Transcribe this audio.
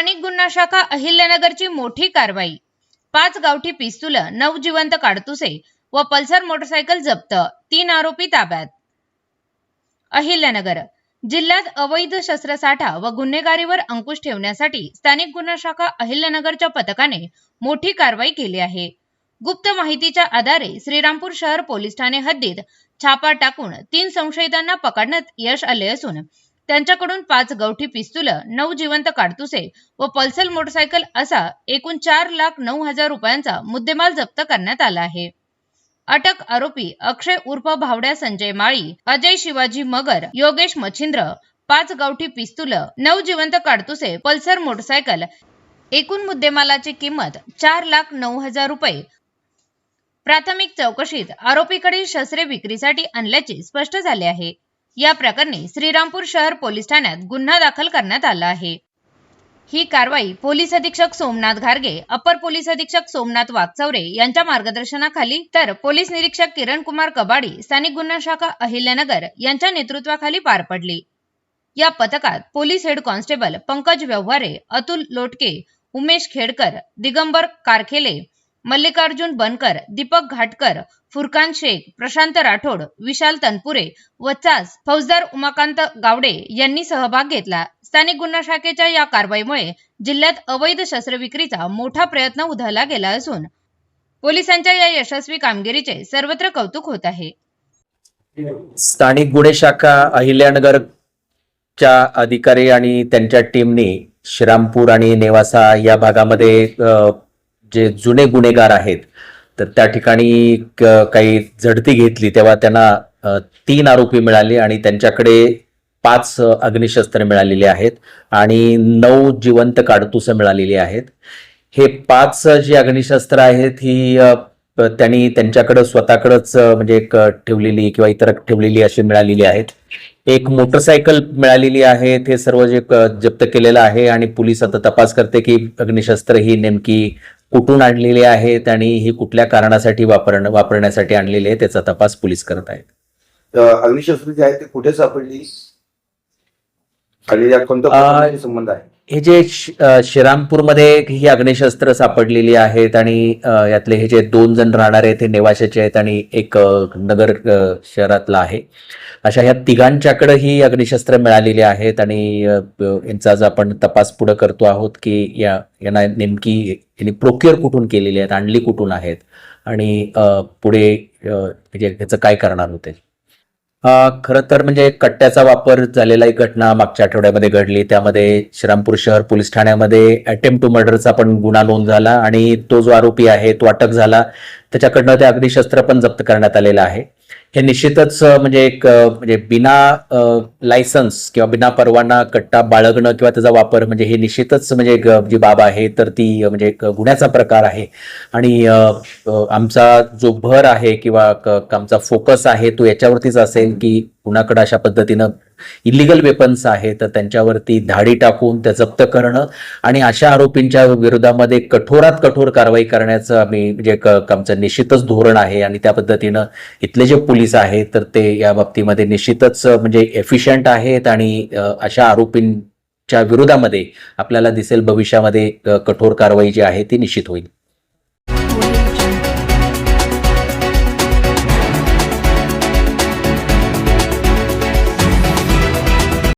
स्थानिक गुन्हा शाखा अहिल्यानगरची मोठी कारवाई. पाच गावठी पिस्तुल नऊ जिवंत काडतुसे व पल्सर मोटरसायकल जप्त तीन आरोपी ताब्यात. अहिल्यानगर जिल्ह्यात अवैध शस्त्रसाठा व गुन्हेगारीवर अंकुश ठेवण्यासाठी स्थानिक गुन्हा शाखा अहिल्यानगरच्या पथकाने मोठी कारवाई केली आहे. गुप्त माहितीच्या आधारे श्रीरामपूर शहर पोलीस ठाणे हद्दीत छापा टाकून तीन संशयितांना पकडण्यात यश आले असून त्यांच्याकडून पाच गवठी पिस्तुल नऊ जिवंत काडतुसे व पल्सर मोटरसायकल असा एकूण चार लाख नऊ हजार रुपयांचा मुद्देमाल जप्त करण्यात आला आहे. अटक आरोपी अक्षय उर्फ भावड्या संजय माळी अजय शिवाजी मगर योगेश मच्छिंद्र पाच गावठी पिस्तुल नऊ जिवंत काडतुसे पल्सर मोटरसायकल एकूण मुद्देमालाची किंमत चार लाख नऊ हजार रुपये. प्राथमिक चौकशीत आरोपीकडील शस्त्रे विक्रीसाठी आणल्याचे स्पष्ट झाले आहे. या प्रकरणी श्रीरामपूर शहर पोलीस ठाण्यात गुन्हा दाखल करण्यात आला आहे. ही कारवाई पोलीस अधीक्षक सोमनाथ घारगे अपर पोलीस अधीक्षक सोमनाथ वागचौरे यांच्या मार्गदर्शनाखाली तर पोलीस निरीक्षक किरण कुमार कबाडी स्थानिक गुन्हा शाखा अहिल्यानगर यांच्या नेतृत्वाखाली पार पडली. या पथकात police head constable Pankaj Vyavahare Atul Lotke Umesh Khedkar Digambar Karkhele Mallikarjun Bankar Deepak Ghatkar Furkan Shaikh Prashant Rathod Vishal Tanpure व चास फौजदार उमाकांत गावडे यांनी सहभाग घेतला. स्थानिक गुन्हा शाखेच्या या कारवाईमुळे जिल्ह्यात अवैध शस्त्रविक्रीचा मोठा प्रयत्न उधळला गेला असून पोलिसांच्या या यशस्वी कामगिरीचे सर्वत्र कौतुक होत आहे. स्थानिक गुन्हे शाखा अहिल्यानगरच्या अधिकारी आणि त्यांच्या टीमनी श्रीरामपूर आणि नेवासा या भागामध्ये जे जुने गुन्हेगार आहेत तर त्या ठिकाणी क- काही झडती घेतली तेव्हा त्यांना तीन आरोपी मिळाले आणि त्यांच्याकडे पाच अग्निशस्त्र मिळालेली आहेत आणि नऊ जिवंत काडतुसं मिळालेली आहेत. हे पाच जी अग्निशस्त्र आहेत ही त्यांनी त्यांच्याकडं स्वतःकडंच म्हणजे एक ठेवलेली किंवा इतर ठेवलेली अशी मिळालेली आहेत. एक मोटरसायकल मिळालेली आहे ते सर्व जे क- जप्त केलेलं आहे आणि पोलीस आता तपास करते की अग्निशस्त्र ही नेमकी कुठून आणलेली आहेत आणि ही कुठल्या कारणासाठी वापर वापरण्यासाठी आणलेली आहे त्याचा तपास पोलीस करत आहेत. अग्निशस्त्र जे आहे ते कुठे सापडली? आणि या प्रकारचे संबंध आहे? हे जे श्रीरामपूरमध्ये ही अग्निशस्त्र सापडलेली आहेत आणि यातले हे जे दोन जण राहणारे आहेत ते नेवाशाचे आहेत आणि एक नगर शहरातला आहे. अशा ह्या तिघांच्याकडे ही अग्निशस्त्र मिळालेली आहेत आणि यांचा आज आपण तपास पुढे करतो आहोत की या यांना नेमकी यांनी प्रोक्युअर कुठून केलेली आहेत आणली कुठून आहेत आणि पुढे म्हणजे ह्याचं काय करणार होते? खरं तर म्हणजे कट्ट्याचा वापर झालेला एक घटना मागच्या आठवड्यामध्ये घडली. त्यामध्ये श्रीरामपूर शहर पोलीस ठाण्यामध्ये अटेम्प्ट टू मर्डरचा पण गुन्हा नोंद झाला आणि तो जो आरोपी आहे तो अटक झाला. त्याच्याकडनं ते अग्निशस्त्र पण जप्त करण्यात आलेलं आहे. हे निश्चितच म्हणजे एक म्हणजे बिना लायसन्स किंवा बिना परवाना कट्टा बाळगणं किंवा त्याचा वापर म्हणजे हे निश्चितच म्हणजे जी बाब आहे तर ती म्हणजे एक गुन्ह्याचा प्रकार आहे. आणि आमचा जो भर आहे किंवा आमचा फोकस आहे तो याच्यावरतीच असेल की कुणाकडे अशा पद्धतीनं इलिगल वेपन्स आहेत तर त्यांच्यावरती धाडी टाकून त्या जप्त करणं आणि अशा आरोपींच्या विरोधामध्ये कठोरात कठोर कारवाई करण्याचं आम्ही म्हणजे आमचं निश्चितच धोरण आहे आणि त्या पद्धतीनं इथले जे पोलीस आहेत तर ते या बाबतीमध्ये निश्चितच म्हणजे एफिशियंट आहेत आणि अशा आरोपींच्या विरोधामध्ये आपल्याला दिसेल भविष्यामध्ये कठोर कारवाई जी आहे ती निश्चित होईल.